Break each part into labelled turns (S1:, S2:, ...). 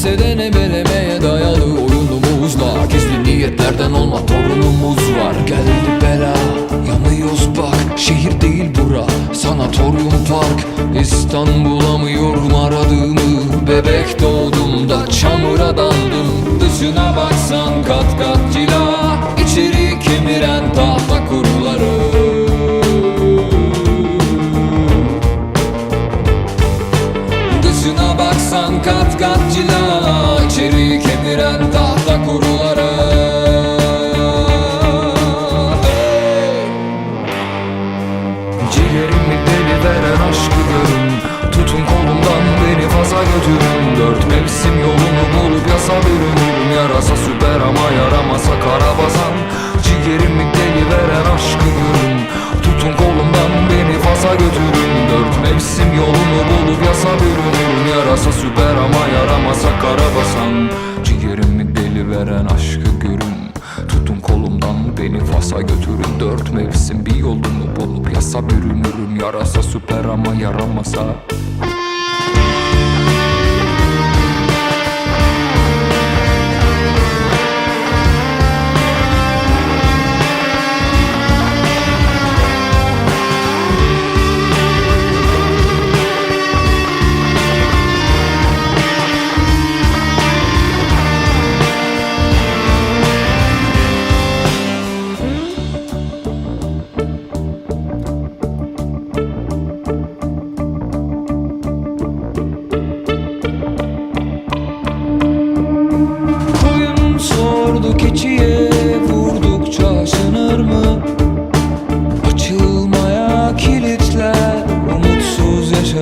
S1: enseden ebelemeye dayalı oyunumuzla Gizli niyetlerden olma torunumuz var. Geldi bura sanatoryum park İstanbul'a mı yorum aradığımı? Bebek doğduğumda çamura daldım Dışına baksan kat kat cila İçeri kemiren tahta kuruları. Dışına baksan kat kat cila İçeri kemiren tahta kuruları Yarasa süper ama yaramasa karabasan Ciğerimi deli veren aşkı görün. Tutun kolumdan beni Fas'a götürün. Dört mevsim bir yolunu bulup yasa bürünürüm. Yarasa süper ama yaramasa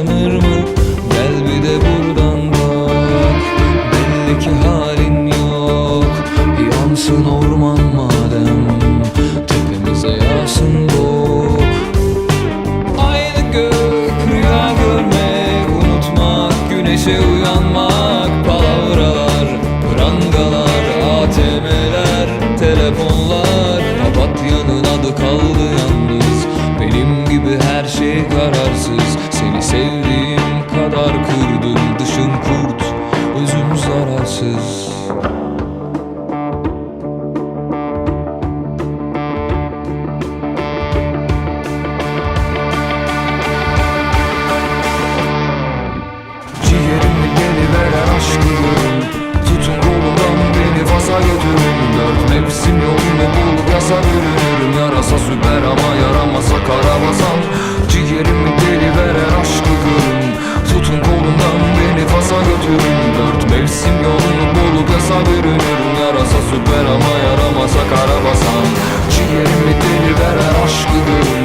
S1: yaşanır mı? Gel bir de buradan bak. Belli ki halin yok. Yansın orman madem. Tepemize yağsın bu. Aynı gök rüya görmek Unutmak güneşe uyanmak. Palavralar, prangalar ATM'ler, telefonlar. Papatya'nın adı kaldı yalnız. Benim gibi her şey kararsız Mevsim yolunu bulup yasa bürünürüm Yarasa süper ama yaramasa karabasan Ciğerimi deli veren aşkı görün Tutun kolumdan beni Fas'a götürün. Dört mevsim yolunu bulup yasa bürünürüm Yarasa süper ama yaramasa karabasan Ciğerimi deli veren aşkı görün